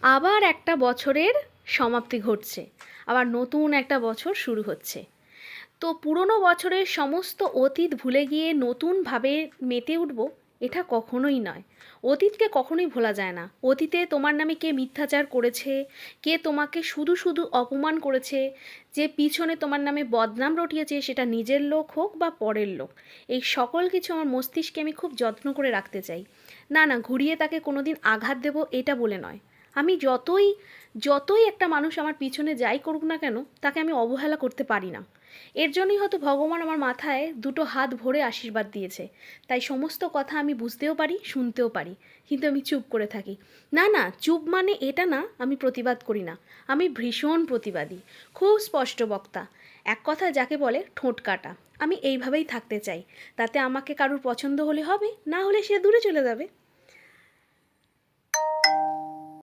আবার একটা বছরের সমাপ্তি ঘটছে, আবার নতুন একটা বছর শুরু হচ্ছে। তো পুরনো বছরের সমস্ত অতীত ভুলে গিয়ে নতুনভাবে মেতে উঠব, এটা কখনোই নয়। অতীতকে কখনোই ভোলা যায় না। অতীতে তোমার নামে কে মিথ্যাচার করেছে, কে তোমাকে শুধু শুধু অপমান করেছে, যে পিছনে তোমার নামে বদনাম রটিয়েছে, সেটা নিজের লোক হোক বা পরের লোক। এই সকল কিছু আমার মস্তিষ্কে আমি খুব যত্ন করে রাখতে চাই। না না, ঘুরিয়ে তাকে কোনোদিন আঘাত দেবো, এটা বলে নয়। আমি যতই যতই একটা মানুষ আমার পিছনে যাই করুক না কেন, তাকে আমি অবহেলা করতে পারি না। এর জন্যই হয়তো ভগবান আমার মাথায় দুটো হাত ভরে আশীর্বাদ দিয়েছে। তাই সমস্ত কথা আমি বুঝতেও পারি, শুনতেও পারি। কিন্তু আমি চুপ করে থাকি। না না, চুপ মানে এটা না, আমি প্রতিবাদ করি না। আমি ভীষণ প্রতিবাদী, খুব স্পষ্ট বক্তা। এক কথা যাকে বলে, ঠোঁট কাটা। আমি এইভাবেই থাকতে চাই। তাতে আমাকে কারুর পছন্দ হলে হবে, না হলে সে দূরে চলে যাবে।